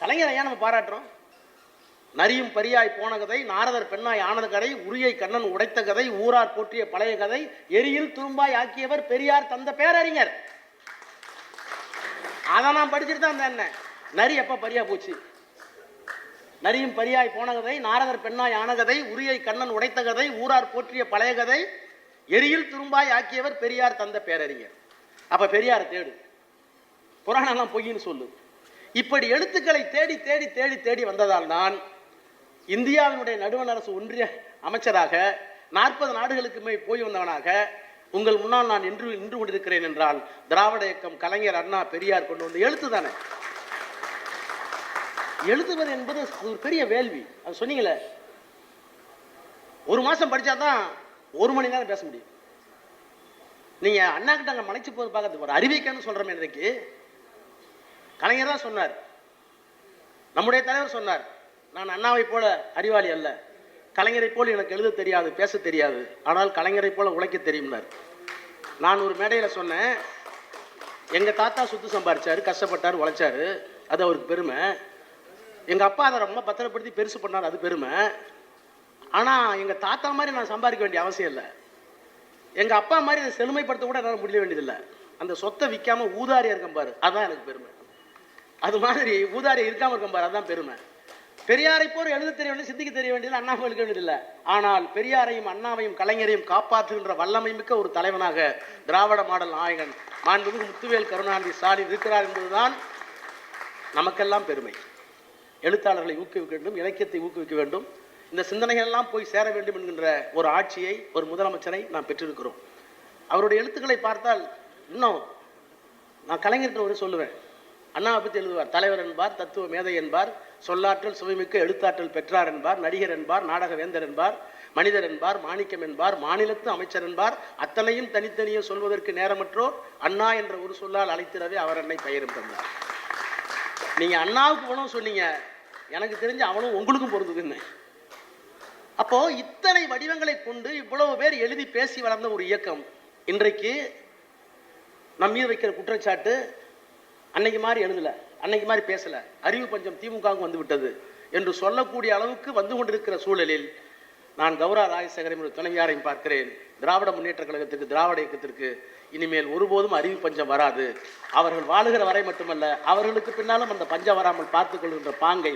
கலைஞரை ஏன் நம்ம பாராட்டுறோம்? நரியும் பரியாய் போன கதை நாரதர் பெண்ணாய் ஆனது கதை உரியை கண்ணன் உடைத்த கதை ஊரார் போற்றிய பழைய கதை எரியில் துரும்பாய் ஆக்கியவர் பெரியார் தந்த பேரறிஞர். அதை நான் படிச்சுட்டு தான் என்ன நரி எப்ப பரியா போச்சு? நரியும் பரியாய் போன கதை நாரதர் பெண்ணாய் ஆன கதை உரியை கண்ணன் உடைத்த கதை ஊரார் போற்றிய பழைய கதை எரியில் துரும்பாய் ஆக்கியவர் பெரியார் தந்த பேரறிஞர். அப்ப பெரியார் தேடு. புராணம்லாம் பொய்ன்னு சொல்லு. இப்படி எழுத்துக்களை தேடி தேடி தேடி தேடி வந்ததால் நான் இந்தியாவினுடைய நடுவண் அரசு ஒன்றிய அமைச்சராக நாற்பது நாடுகளுக்குமே போய் வந்தவனாக உங்கள் முன்னால் நான் நின்று நின்று கொண்டிருக்கிறேன் என்றால் திராவிட இயக்கம் கலைஞர் அண்ணா பெரியார் கொண்டு வந்து எழுத்து தானே? எழுதுவது என்பது அது ஒரு பெரிய வேள்வி. அது சொன்னீங்களே? ஒரு மாசம் படிச்சாதான் ஒரு மணி நேரம் பேச முடியும். நீங்க அண்ணா கிட்ட அங்கே மலைச்சு போது பார்க்கறது ஒரு அறிவிக்கன்னு சொல்றோமே இன்றைக்கு. கலைஞர் தான் சொன்னார். நம்முடைய தலைவர் சொன்னார் நான் அண்ணாவை போல அறிவாளி அல்ல. கலைஞரை போல் எனக்கு எழுத தெரியாது பேச தெரியாது. ஆனால் கலைஞரை போல உழைக்க தெரியும்னார். நான் ஒரு மேடையில் சொன்னேன் எங்கள் தாத்தா சொத்து சம்பாரிச்சார் கஷ்டப்பட்டார் உழைச்சாரு. அது அவருக்கு பெருமை. எங்கள் அப்பா அதை ரொம்ப பத்திரப்படுத்தி பெருசு பண்ணார் அது பெருமை. ஆனால் எங்கள் தாத்தா மாதிரி நான் சம்பாதிக்க வேண்டிய அவசியம் இல்லை. எங்கள் அப்பா மாதிரி அதை செழுமைப்படுத்த கூட என்னால் முடிய வேண்டியதில்லை. அந்த சொத்தை விற்காமல் ஊதாரியாக இருக்கும் பாரு. அதான் எனக்கு பெருமை. அது மாதிரி ஊதாரி இருக்காம இருக்கும் பாரு அதான் பெருமை. பெரியாரை போர் எழுத தெரிய வேண்டிய சிந்திக்க தெரிய வேண்டியது அண்ணாமலுக்கு வேண்டியதில்லை ஆனால் பெரியாரையும் அண்ணாவையும் கலைஞரையும் காப்பாற்றுகின்ற வல்லமை மிக்க ஒரு தலைவனாக திராவிட மாடல் நாயகன் மாண்புமிகு முத்துவேல் கருணாநிதி ஸ்டாலின் இருக்கிறார் என்பதுதான் நமக்கெல்லாம் பெருமை. எழுத்தாளர்களை ஊக்குவிக்க வேண்டும் இலக்கியத்தை ஊக்குவிக்க வேண்டும். இந்த சிந்தனைகள் எல்லாம் போய் சேர வேண்டும் என்கின்ற ஒரு ஆட்சியை ஒரு முதலமைச்சரை நாம் பெற்றிருக்கிறோம். அவருடைய எழுத்துக்களை பார்த்தால் இன்னும் நான் கலைஞர்கிட்ட ஒரு சொல்லுவேன். அண்ணாவை பற்றி எழுதுவார் தலைவர் என்பார் தத்துவ மேதை என்பார் சொல்லாற்றல் சுவைமிக்க எழுத்தாற்றல் பெற்றார் என்பார் நடிகர் என்பார் நாடகவேந்தர் என்பார் மனிதர் என்பார் மாணிக்கம் என்பார் மாநிலத்து அமைச்சர் என்பார் அத்தனையும் தனித்தனியே சொல்வதற்கு நேரமற்றோ அண்ணா என்ற ஒரு சொல்லால் அழைத்திடவே அவர் என்னை பெயரும் தந்தார். நீங்க அண்ணாவுக்கு இவ்வளவு சொன்னீங்க எனக்கு தெரிஞ்சு அவனும் உங்களுக்கும் பொருந்ததுன்னு அப்போ இத்தனை வடிவங்களை கொண்டு இவ்வளவு பேர் எழுதி பேசி வளர்ந்த ஒரு இயக்கம். இன்றைக்கு நம் மீது வைக்கிற குற்றச்சாட்டு அன்னைக்கு மாதிரி எழுதல அன்னைக்கு மாதிரி பேசல. அறிவு பஞ்சம் திமுகவுக்கு வந்து விட்டது என்று சொல்லக்கூடிய அளவுக்கு வந்து கொண்டிருக்கிற சூழலில் நான் கௌரா ராஜசேகரையும் ஒரு துணைவியாரையும் பார்க்கிறேன். திராவிட முன்னேற்ற கழகத்திற்கு திராவிட இயக்கத்திற்கு இனிமேல் ஒருபோதும் அறிவு பஞ்சம் வராது. அவர்கள் வாழுகிற வரை மட்டுமல்ல அவர்களுக்கு பின்னாலும் அந்த பஞ்சம் வராமல் பார்த்துக் கொள்கின்ற பாங்கை